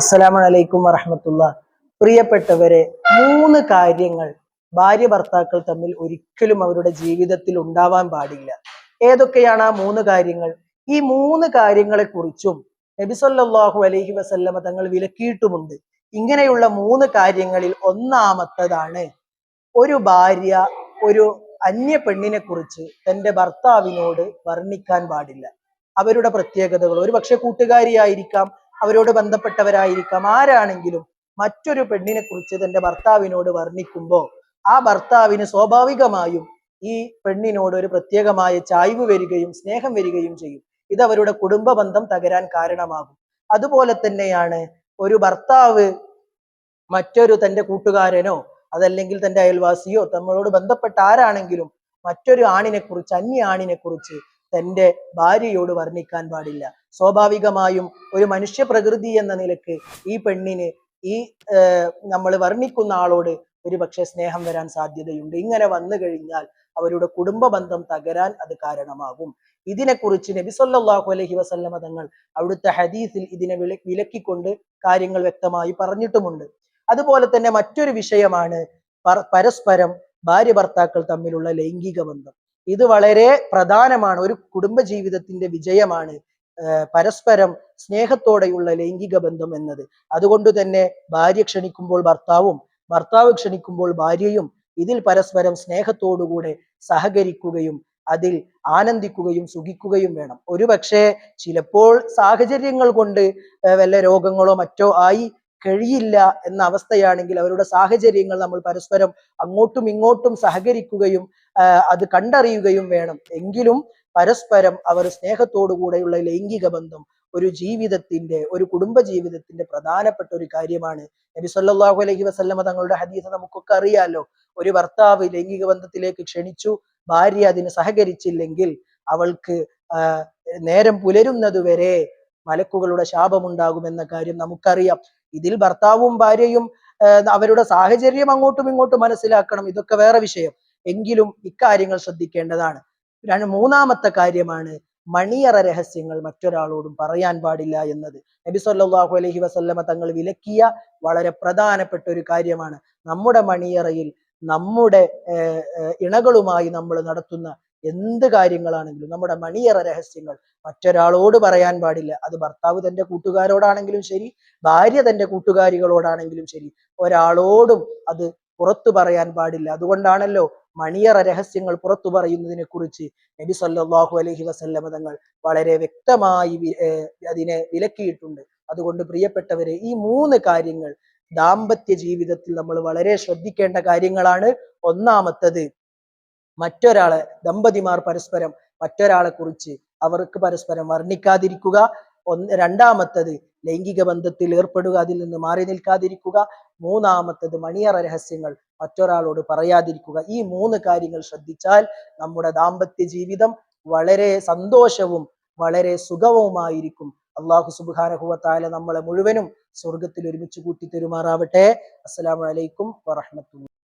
അസ്സലാമു അലൈക്കും വറഹമത്തുള്ള. പ്രിയപ്പെട്ടവരെ മൂന്ന് കാര്യങ്ങൾ ഭാര്യ ഭർത്താക്കൾ തമ്മിൽ ഒരിക്കലും അവരുടെ ജീവിതത്തിൽ ഉണ്ടാവാൻ പാടില്ല. ഏതൊക്കെയാണ് ആ മൂന്ന് കാര്യങ്ങൾ? ഈ മൂന്ന് കാര്യങ്ങളെ കുറിച്ചും നബി സല്ലല്ലാഹു അലൈഹി വസല്ലമ തങ്ങൾ വിലക്കിയിട്ടുമുണ്ട്. ഇങ്ങനെയുള്ള മൂന്ന് കാര്യങ്ങളിൽ ഒന്നാമത്തതാണ് ഒരു ഭാര്യ ഒരു അന്യ പെണ്ണിനെ കുറിച്ച് തന്റെ ഭർത്താവിനോട് വർണിക്കാൻ പാടില്ല. അവരുടെ പ്രത്യേകതകൾ. ഒരു പക്ഷെ കൂട്ടുകാരിയായിരിക്കാം അവരോട് ബന്ധപ്പെട്ടവരായിരിക്കാം. ആരാണെങ്കിലും മറ്റൊരു പെണ്ണിനെ കുറിച്ച് തന്റെ ഭർത്താവിനോട് വർണിക്കുമ്പോൾ ആ ഭർത്താവിന് സ്വാഭാവികമായും ഈ പെണ്ണിനോട് ഒരു പ്രത്യേകമായ ചായ്വ് വരികയും സ്നേഹം വരികയും ചെയ്യും. ഇത് അവരുടെ കുടുംബ ബന്ധം തകരാൻ കാരണമാകും. അതുപോലെ തന്നെയാണ് ഒരു ഭർത്താവ് മറ്റൊരു തന്റെ കൂട്ടുകാരനോ അതല്ലെങ്കിൽ തന്റെ അയൽവാസിയോ തങ്ങളോട് ബന്ധപ്പെട്ട ആരാണെങ്കിലും മറ്റൊരു ആണിനെ കുറിച്ച് അന്യ ആണിനെ കുറിച്ച് തന്റെ ഭാര്യയോട് വർണിക്കാൻ പാടില്ല. സ്വാഭാവികമായും ഒരു മനുഷ്യ പ്രകൃതി എന്ന നിലയ്ക്ക് ഈ പെണ്ണിന് ഈ നമ്മൾ വർണിക്കുന്ന ആളോട് ഒരു പക്ഷേ സ്നേഹം വരാൻ സാധ്യതയുണ്ട്. ഇങ്ങനെ വന്നു കഴിഞ്ഞാൽ അവരുടെ കുടുംബ ബന്ധം തകരാൻ അത് കാരണമാകും. ഇതിനെക്കുറിച്ച് നബി സല്ലല്ലാഹു അലൈഹി വസല്ലമ തങ്ങൾ അവിടുത്തെ ഹദീസിൽ ഇതിനെ വില വിലക്കിക്കൊണ്ട് കാര്യങ്ങൾ വ്യക്തമായി പറഞ്ഞിട്ടുമുണ്ട്. അതുപോലെ തന്നെ മറ്റൊരു വിഷയമാണ് പരസ്പരം ഭാര്യ ഭർത്താക്കൾ തമ്മിലുള്ള ലൈംഗിക ബന്ധം. ഇത് വളരെ പ്രധാനമാണ്. ഒരു കുടുംബ ജീവിതത്തിന്റെ വിജയമാണ് പരസ്പരം സ്നേഹത്തോടെയുള്ള ലൈംഗിക ബന്ധം എന്നത്. അതുകൊണ്ട് തന്നെ ഭാര്യ ക്ഷണിക്കുമ്പോൾ ഭർത്താവും ഭർത്താവ് ക്ഷണിക്കുമ്പോൾ ഭാര്യയും ഇതിൽ പരസ്പരം സ്നേഹത്തോടുകൂടെ സഹകരിക്കുകയും അതിൽ ആനന്ദിക്കുകയും സുഖിക്കുകയും വേണം. ഒരു പക്ഷേ ചിലപ്പോൾ സാഹചര്യങ്ങൾ കൊണ്ട് വല്ല രോഗങ്ങളോ മറ്റോ ആയി കഴിയില്ല എന്ന അവസ്ഥയാണെങ്കിൽ അവരുടെ സാഹചര്യങ്ങൾ നമ്മൾ പരസ്പരം അങ്ങോട്ടും ഇങ്ങോട്ടും സഹകരിക്കുകയും അത് കണ്ടറിയുകയും വേണം. എങ്കിലും പരസ്പരം അവർ സ്നേഹത്തോടു കൂടെയുള്ള ലൈംഗിക ബന്ധം ഒരു ജീവിതത്തിന്റെ ഒരു കുടുംബ ജീവിതത്തിന്റെ പ്രധാനപ്പെട്ട ഒരു കാര്യമാണ്. നബി സല്ലല്ലാഹു അലൈഹി വസല്ലമ തങ്ങളുടെ ഹദീസ് നമുക്കൊക്കെ അറിയാലോ. ഒരു ഭർത്താവ് ലൈംഗിക ബന്ധത്തിലേക്ക് ക്ഷണിച്ചു ഭാര്യ അതിന് സഹകരിച്ചില്ലെങ്കിൽ അവൾക്ക് നേരം പുലരുന്നതുവരെ മലക്കുകളുടെ ശാപമുണ്ടാകുമെന്ന കാര്യം നമുക്കറിയാം. ഇതിൽ ഭർത്താവും ഭാര്യയും അവരുടെ സാഹചര്യം അങ്ങോട്ടും ഇങ്ങോട്ടും മനസ്സിലാക്കണം. ഇതൊക്കെ വേറെ വിഷയം. എങ്കിലും ഇക്കാര്യങ്ങൾ ശ്രദ്ധിക്കേണ്ടതാണ്. മൂന്നാമത്തെ കാര്യമാണ് മണിയറ രഹസ്യങ്ങൾ മറ്റൊരാളോടും പറയാൻ പാടില്ല എന്നത്. നബി സല്ലാഹു അലഹി വസല്ലമ തങ്ങൾ വിലക്കിയ വളരെ പ്രധാനപ്പെട്ട ഒരു കാര്യമാണ്. നമ്മുടെ മണിയറയിൽ നമ്മുടെ ഇണകളുമായി നമ്മൾ നടത്തുന്ന എന്ത് കാര്യങ്ങളാണെങ്കിലും നമ്മുടെ മണിയറ രഹസ്യങ്ങൾ മറ്റൊരാളോട് പറയാൻ പാടില്ല. അത് ഭർത്താവ് തന്റെ കൂട്ടുകാരോടാണെങ്കിലും ശരി ഭാര്യ തന്റെ കൂട്ടുകാരികളോടാണെങ്കിലും ശരി ഒരാളോടും അത് പുറത്തു പറയാൻ പാടില്ല. അതുകൊണ്ടാണല്ലോ മണിയറ രഹസ്യങ്ങൾ പുറത്തു പറയുന്നതിനെ കുറിച്ച് നബി സല്ലാഹു അലഹി വസല്ലമ തങ്ങൾ വളരെ വ്യക്തമായി അതിനെ വിലക്കിയിട്ടുണ്ട്. അതുകൊണ്ട് പ്രിയപ്പെട്ടവരെ ഈ മൂന്ന് കാര്യങ്ങൾ ദാമ്പത്യ ജീവിതത്തിൽ നമ്മൾ വളരെ ശ്രദ്ധിക്കേണ്ട കാര്യങ്ങളാണ്. ഒന്നാമത്തത് മറ്റൊരാളെ ദമ്പതിമാർ പരസ്പരം മറ്റൊരാളെ കുറിച്ച് അവർക്ക് പരസ്പരം വർണിക്കാതിരിക്കുക. ഒന്ന് രണ്ടാമത്തത് ലൈംഗിക ബന്ധത്തിൽ ഏർപ്പെടുക അതിൽ നിന്ന് മാറി നിൽക്കാതിരിക്കുക. മൂന്നാമത്തത് മണിയറ രഹസ്യങ്ങൾ മറ്റൊരാളോട് പറയാതിരിക്കുക. ഈ മൂന്ന് കാര്യങ്ങൾ ശ്രദ്ധിച്ചാൽ നമ്മുടെ ദാമ്പത്യ ജീവിതം വളരെ സന്തോഷവും വളരെ സുഖവുമായിരിക്കും. അള്ളാഹു സുബാനഹുവത്തായ നമ്മളെ മുഴുവനും സ്വർഗത്തിൽ ഒരുമിച്ച് കൂട്ടി തെരുമാറാവട്ടെ അസ്സലാമു അലൈക്കും വറഹ്മത്തുള്ളാഹി